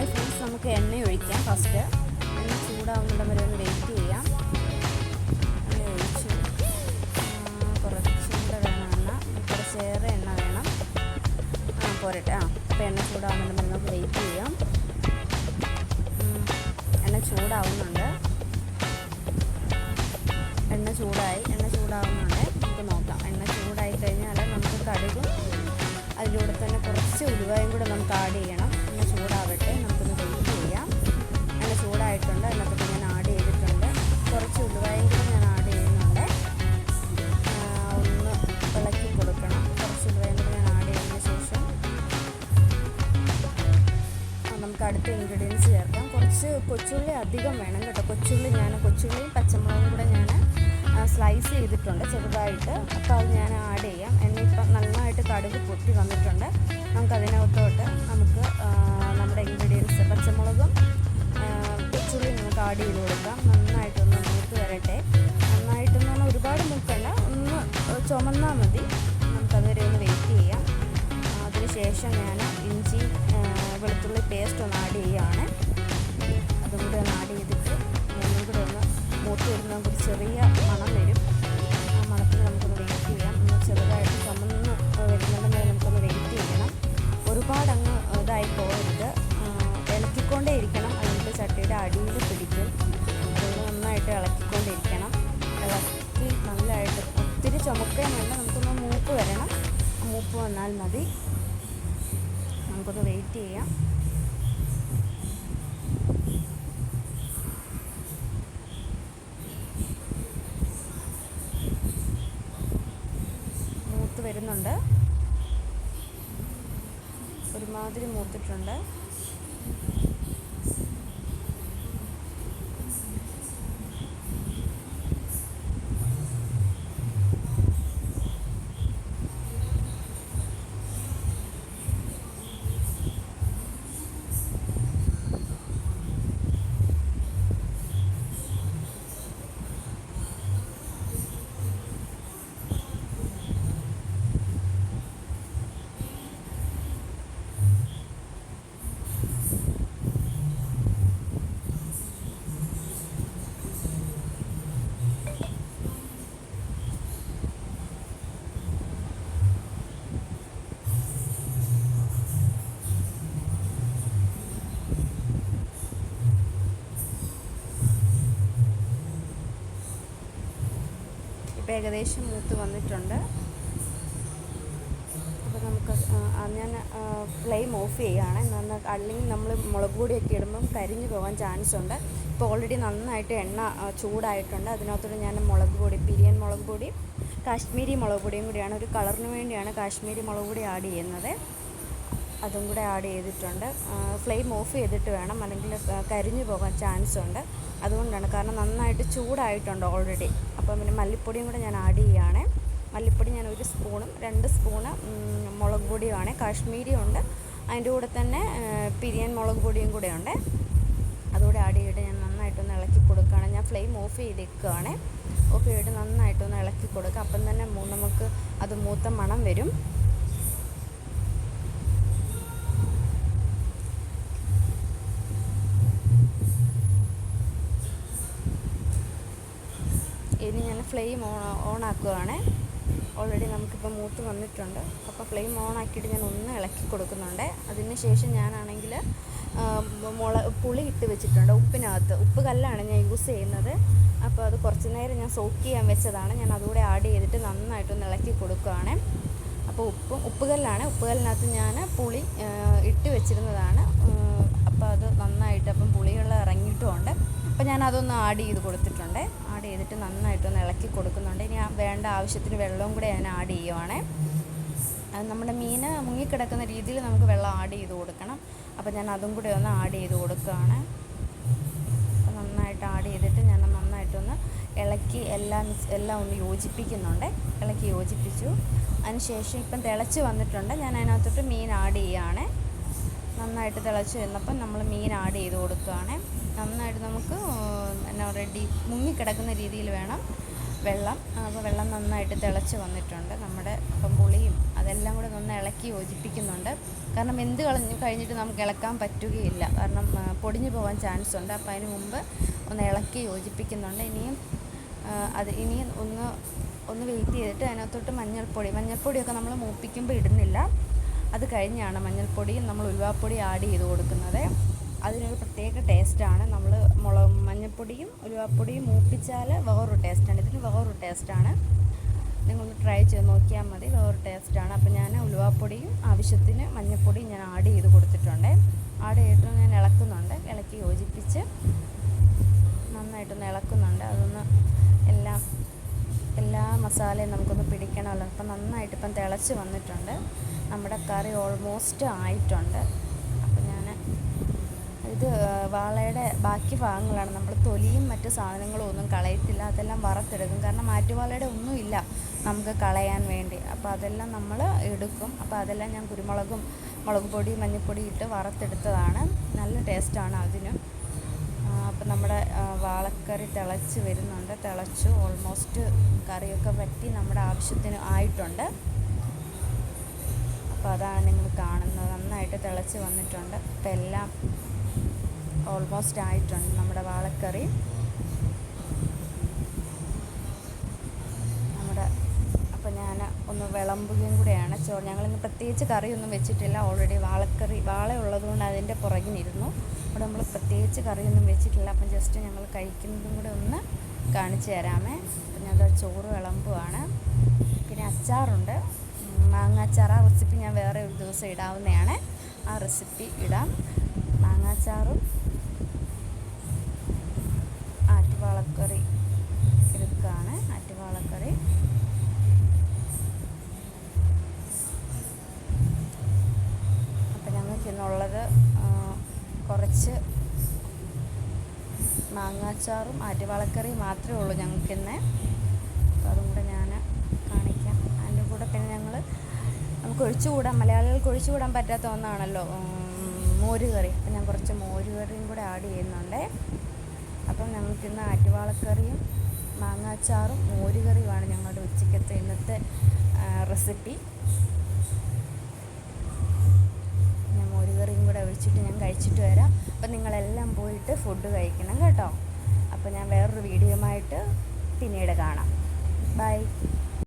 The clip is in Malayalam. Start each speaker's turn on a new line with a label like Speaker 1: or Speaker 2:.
Speaker 1: ഹായ് ഫ്രണ്ട്സ് നമുക്ക് എണ്ണ ഒഴിക്കാം ഫസ്റ്റ് എണ്ണ ചൂടാവുന്നിടം വരെ ഒന്ന് വെയിറ്റ് ചെയ്യാം. എണ്ണ ഒഴിച്ചു. കുറച്ചുകൂടെ കുറച്ചും കൂടെ വേണം എണ്ണ. കുറച്ചേറെ എണ്ണ വേണം. ആ പോരട്ടെ. ആ അപ്പോൾ എണ്ണ ചൂടാവുന്നിടം വരെ നമുക്ക് വെയിറ്റ് ചെയ്യാം. എണ്ണ ചൂടാവുന്നുണ്ട്. എണ്ണ ചൂടായി. എണ്ണ ചൂടാവുന്നുണ്ട്. നമുക്ക് നോക്കാം. എണ്ണ ചൂടായി കഴിഞ്ഞാൽ നമുക്ക് കടുകും അതിലൂടെ തന്നെ കുറച്ച് ഉലുവയും കൂടെ നമുക്ക് ആഡ് ചെയ്യണം. എണ്ണ ചൂടാവട്ടെ. ചേർക്കാം. കുറച്ച് കൊച്ചുള്ളി അധികം വേണം കേട്ടോ. കൊച്ചുള്ളി ഞാൻ കൊച്ചുള്ളിയും പച്ചമുളകും കൂടെ ഞാൻ സ്ലൈസ് ചെയ്തിട്ടുണ്ട് ചെറുതായിട്ട്. അപ്പോൾ അത് ഞാൻ ആഡ് ചെയ്യാം. എന്നിപ്പം നന്നായിട്ട് കടുക് പൊട്ടി വന്നിട്ടുണ്ട്. നമുക്ക് അതിനകത്തോട്ട് നമുക്ക് നമ്മുടെ ഇൻഗ്രീഡിയൻസ് പച്ചമുളകും കൊച്ചുള്ളി നമുക്ക് ആഡ് ചെയ്ത് കൊടുക്കാം. നന്നായിട്ടൊന്ന് മൂത്ത് വരട്ടെ. നന്നായിട്ടൊന്നും ഒരുപാട് മൂക്കണ്ട. ഒന്ന് ചുമന്നാൽ മതി. നമുക്കതുവരെ ഒന്ന് വെയിറ്റ് ചെയ്യാം. അതിനുശേഷം ഞാൻ ഇഞ്ചി വെളുത്തുള്ളി പേസ്റ്റ് ഒന്ന് ആഡ് ചെയ്യുകയാണ്. അതും കൂടെ ഒന്ന് ആഡ് ചെയ്തിട്ട് ഒന്നും കൂടെ ഒന്ന് മൂത്ത് വരുന്ന ഒരു ചെറിയ മണം വരും. ആ മണത്തിൽ നമുക്കൊന്ന് വെയിറ്റ് ചെയ്യാം. ഒന്ന് ചെറുതായിട്ട് ചമന്ന് വരുന്നത് വരെ നമുക്കൊന്ന് വെയിറ്റ് ചെയ്യണം. ഒരുപാട് അങ്ങ് ഇതായി പോകരുത്. ഇളക്കിക്കൊണ്ടേ ഇരിക്കണം. അതിന്റെ ചട്ടിയുടെ അടിയിൽ പിടിക്കും. അതുകൊണ്ട് നന്നായിട്ട് ഇളക്കിക്കൊണ്ടിരിക്കണം ഇളക്കി നല്ലതായിട്ട് ഒത്തിരി ചുമക്കുകയും വേണ്ട നമുക്കൊന്ന് മൂപ്പ് വരണം. മൂപ്പ് വന്നാൽ മതി. നമുക്കൊന്ന് വെയിറ്റ് ചെയ്യാം. മൂത്ത് വരുന്നുണ്ട്. ഒരുമാതിരി മൂത്തിട്ടുണ്ട്. ഇപ്പം ഏകദേശം മൂത്ത് വന്നിട്ടുണ്ട്. അപ്പോൾ നമുക്ക് ഞാൻ ഫ്ലെയിം ഓഫ് ചെയ്യുകയാണ്. എന്നാൽ അല്ലെങ്കിൽ നമ്മൾ മുളക് പൊടിയൊക്കെ ഇടുമ്പം കരിഞ്ഞു പോകാൻ ചാൻസ് ഉണ്ട്. ഇപ്പോൾ ഓൾറെഡി നന്നായിട്ട് എണ്ണ ചൂടായിട്ടുണ്ട്. അതിനകത്തോട് ഞാൻ മുളക് പൊടി പിരിയൻ മുളക് പൊടി കാശ്മീരി മുളക് പൊടിയും കൂടിയാണ്. ഒരു കളറിന് വേണ്ടിയാണ് കാശ്മീരി മുളക് പൊടി ആഡ് ചെയ്യുന്നത്. അതും കൂടെ ആഡ് ചെയ്തിട്ടുണ്ട്. ഫ്ലെയിം ഓഫ് ചെയ്തിട്ട് വേണം അല്ലെങ്കിൽ കരിഞ്ഞു പോകാൻ ചാൻസ് ഉണ്ട്. അതുകൊണ്ടാണ് കാരണം നന്നായിട്ട് ചൂടായിട്ടുണ്ട് ഓൾറെഡി അപ്പം പിന്നെ മല്ലിപ്പൊടിയും കൂടെ ഞാൻ ആഡ് ചെയ്യുകയാണ് മല്ലിപ്പൊടി ഞാൻ ഒരു സ്പൂണും രണ്ട് സ്പൂണ് മുളക് പൊടിയുമാണ്. കാശ്മീരി ഉണ്ട്. അതിന്റെ കൂടെ തന്നെ പിരിയൻ മുളക് പൊടിയും കൂടെ ഉണ്ട്. അതുകൂടെ ആഡ് ചെയ്തിട്ട് ഞാൻ നന്നായിട്ടൊന്ന് ഇളക്കി കൊടുക്കുകയാണ്. ഞാൻ ഫ്ലെയിം ഓഫ് ചെയ്തേക്കുകയാണ് ഓഫ് ചെയ്തിട്ട് നന്നായിട്ടൊന്ന് ഇളക്കി കൊടുക്കുക. അപ്പം തന്നെ നമുക്ക് അത് മൂത്ത മണം വരും. ഇനി ഞാൻ ഫ്ലെയിം ഓൺ ഓൺ ആക്കുകയാണ് ഓൾറെഡി നമുക്കിപ്പോൾ മൂത്ത് വന്നിട്ടുണ്ട്. അപ്പോൾ ഫ്ലെയിം ഓൺ ആക്കിയിട്ട് ഞാൻ ഒന്ന് ഇളക്കി കൊടുക്കുന്നുണ്ട്. അതിന് ശേഷം ഞാനാണെങ്കിൽ മുള പുളി ഇട്ട് വെച്ചിട്ടുണ്ട് ഉപ്പിനകത്ത്. ഉപ്പ് കല്ലാണ് ഞാൻ യൂസ് ചെയ്യുന്നത്. അപ്പോൾ അത് കുറച്ച് നേരം ഞാൻ സോക്ക് ചെയ്യാൻ വെച്ചതാണ്. ഞാൻ അതുകൂടെ ആഡ് ചെയ്തിട്ട് നന്നായിട്ടൊന്ന് ഇളക്കി കൊടുക്കുകയാണ് അപ്പോൾ ഉപ്പും ഉപ്പ് കല്ലാണ്. ഉപ്പ് ഉപ്പുകല്ലിനകത്ത് ഞാൻ പുളി ഇട്ട് വെച്ചിരുന്നതാണ്. അപ്പോൾ അത് നന്നായിട്ട് അപ്പം പുളികൾ ഇറങ്ങിയിട്ടുമുണ്ട്. അപ്പോൾ ഞാൻ അതൊന്ന് ആഡ് ചെയ്ത് കൊടുത്തിട്ടുണ്ട്. ആഡ് ചെയ്തിട്ട് നന്നായിട്ടൊന്ന് ഇളക്കി കൊടുക്കുന്നുണ്ട്. ഇനി വേണ്ട ആവശ്യത്തിന് വെള്ളവും കൂടെ ഞാൻ ആഡ് ചെയ്യുവാണേ. നമ്മുടെ മീൻ മുങ്ങിക്കിടക്കുന്ന രീതിയിൽ നമുക്ക് വെള്ളം ആഡ് ചെയ്ത് കൊടുക്കണം. അപ്പോൾ ഞാൻ അതും കൂടെ ഒന്ന് ആഡ് ചെയ്ത് കൊടുക്കുകയാണ്. അപ്പോൾ നന്നായിട്ട് ആഡ് ചെയ്തിട്ട് ഞാൻ നന്നായിട്ടൊന്ന് ഇളക്കി എല്ലാം എല്ലാം ഒന്ന് യോജിപ്പിക്കുന്നുണ്ട്. ഇളക്കി യോജിപ്പിച്ചു. അതിന് ശേഷം ഇപ്പം തിളച്ച് വന്നിട്ടുണ്ട്. ഞാൻ അതിനകത്തോട്ട് മീൻ ആഡ് ചെയ്യുകയാണ് നന്നായിട്ട് തിളച്ച് വരുന്നപ്പം നമ്മൾ മീൻ ആഡ് ചെയ്ത് കൊടുക്കുകയാണ്. നന്നായിട്ട് നമുക്ക് എന്നാ റെഡി മുങ്ങിക്കിടക്കുന്ന രീതിയിൽ വേണം വെള്ളം. അപ്പോൾ വെള്ളം നന്നായിട്ട് തിളച്ച് വന്നിട്ടുണ്ട്. നമ്മുടെ ഇപ്പം പുളിയും അതെല്ലാം കൂടെ ഒന്ന് ഇളക്കി യോജിപ്പിക്കുന്നുണ്ട്. കാരണം എന്ത് കളഞ്ഞ് കഴിഞ്ഞിട്ട് നമുക്ക് ഇളക്കാൻ പറ്റുകയില്ല. കാരണം പൊടിഞ്ഞു പോകാൻ ചാൻസ് ഉണ്ട്. അപ്പോൾ അതിന് മുമ്പ് ഒന്ന് ഇളക്കി യോജിപ്പിക്കുന്നുണ്ട്. ഇനിയും അത് ഇനിയും ഒന്ന് ഒന്ന് വെയിറ്റ് ചെയ്തിട്ട് അതിനകത്തോട്ട് മഞ്ഞൾപ്പൊടി. മഞ്ഞൾപ്പൊടിയൊക്കെ നമ്മൾ മൂപ്പിക്കുമ്പോൾ ഇടുന്നില്ല. അത് കഴിഞ്ഞാണ് മഞ്ഞൾപ്പൊടിയും നമ്മൾ ഉലുവാപ്പൊടി ആഡ് ചെയ്ത് കൊടുക്കുന്നത്. അതിനൊരു പ്രത്യേക ടേസ്റ്റാണ്. നമ്മൾ മുളക് മഞ്ഞൾപ്പൊടിയും ഉലുവാപ്പൊടിയും മൂപ്പിച്ചാൽ വേറൊരു ടേസ്റ്റാണ്. ഇതിന് വേറൊരു ടേസ്റ്റാണ്. നിങ്ങളൊന്ന് ട്രൈ ചെയ്ത് നോക്കിയാൽ മതി. വേറൊരു ടേസ്റ്റാണ്. അപ്പോൾ ഞാൻ ഉലുവാപ്പൊടിയും ആവശ്യത്തിന് മഞ്ഞൾപ്പൊടിയും ഞാൻ ആഡ് ചെയ്ത് കൊടുത്തിട്ടുണ്ട്. ആഡ് ചെയ്തിട്ട് ഞാൻ ഇളക്കുന്നുണ്ട്. ഇളക്കി യോജിപ്പിച്ച് നന്നായിട്ടൊന്ന് ഇളക്കുന്നുണ്ട്. അതൊന്ന് എല്ലാ മസാലയും നമുക്കൊന്ന് പിടിക്കണമല്ലോ. അപ്പം നന്നായിട്ട് ഇപ്പം തിളച്ച് വന്നിട്ടുണ്ട്. നമ്മുടെ കറി ഓൾമോസ്റ്റ് ആയിട്ടുണ്ട്. അപ്പം ഞാൻ ഇത് വാളയുടെ ബാക്കി ഭാഗങ്ങളാണ്. നമ്മൾ തൊലിയും മറ്റ് സാധനങ്ങളും ഒന്നും കളയത്തില്ല. അതെല്ലാം വറുത്തെടുക്കും. കാരണം മാറ്റുവാളയുടെ ഒന്നുമില്ല നമുക്ക് കളയാൻ വേണ്ടി. അപ്പോൾ അതെല്ലാം നമ്മൾ എടുക്കും. അപ്പോൾ അതെല്ലാം ഞാൻ കുരുമുളകും മുളക് പൊടി മഞ്ഞൾപ്പൊടി ഇട്ട് വറുത്തെടുത്തതാണ്. നല്ല ടേസ്റ്റാണ് അതിനും. അപ്പം നമ്മുടെ വാളക്കറി തിളച്ച് വരുന്നുണ്ട്. തിളച്ചു ഓൾമോസ്റ്റ് കറിയൊക്കെ വറ്റി നമ്മുടെ ആവശ്യത്തിന് ആയിട്ടുണ്ട്. അപ്പോൾ അതാണ് നിങ്ങൾ കാണുന്നത്. നന്നായിട്ട് തിളച്ച് വന്നിട്ടുണ്ട്. അപ്പം എല്ലാം ഓൾമോസ്റ്റ് ആയിട്ടുണ്ട് നമ്മുടെ വാളക്കറി. നമ്മുടെ അപ്പോൾ ഞാൻ ഒന്ന് വിളമ്പുകയും കൂടെയാണ്. ചോറ് ഞങ്ങളിന്ന് പ്രത്യേകിച്ച് കറിയൊന്നും വെച്ചിട്ടില്ല. ഓൾറെഡി വാളക്കറി വാള ഉള്ളതുകൊണ്ട് അതിന്റെ പുറകിനിരുന്നു. അവിടെ നമ്മൾ പ്രത്യേകിച്ച് കറിയൊന്നും വെച്ചിട്ടില്ല. അപ്പം ജസ്റ്റ് ഞങ്ങൾ കഴിക്കുന്നതും കൂടെ ഒന്ന് കാണിച്ചു തരാമേ. പിന്നെ അത് ചോറ് വിളമ്പുവാണ്. പിന്നെ അച്ചാറുണ്ട്. മാങ്ങാച്ചാർ മാങ്ങ ആ റെസിപ്പി ഞാൻ വേറെ ഒരു ദിവസം ഇടാവുന്നതാണ്. ആ റെസിപ്പി ഇടാം. മാങ്ങാച്ചാറും ആറ്റുവാളക്കറി എടുക്കുകയാണ് ആറ്റുവാളക്കറി. അപ്പം ഞങ്ങൾക്ക് ഇന്നുള്ളത് ആ, കുറച്ച് മാങ്ങാച്ചാറും ആറ്റുവാളക്കറിയും മാത്രമേ ഉള്ളൂ ഞങ്ങൾക്ക് ഇന്ന്. അപ്പോൾ അതും കൂടെ ഞാൻ കാണിക്കാം. അതിന്റെ കൂടെ പിന്നെ ഞങ്ങൾ നമുക്ക് ഒഴിച്ചുകൂടാൻ മലയാളികൾക്ക് ഒഴിച്ചുകൂടാൻ പറ്റാത്ത ഒന്നാണല്ലോ മോര് മോരുകറി അപ്പം ഞാൻ കുറച്ച് മോരുകറിയും കൂടെ ആഡ് ചെയ്യുന്നുണ്ട്. അപ്പം ഞങ്ങൾക്ക് ഇന്ന് ആറ്റുവാളക്കറിയും മാങ്ങാച്ചാറും മോരുകറിയുമാണ് ഞങ്ങളുടെ ഉച്ചക്കത്തെ ഇന്നത്തെ റെസിപ്പി ഞാൻ ഒഴിച്ചിട്ട് ഞാൻ കഴിച്ചിട്ട് വരാം. അപ്പം നിങ്ങളെല്ലാം പോയിട്ട് ഫുഡ് കഴിക്കണം കേട്ടോ. അപ്പോൾ ഞാൻ വേറൊരു വീഡിയോയുമായിട്ട് പിന്നീട് കാണാം. ബൈ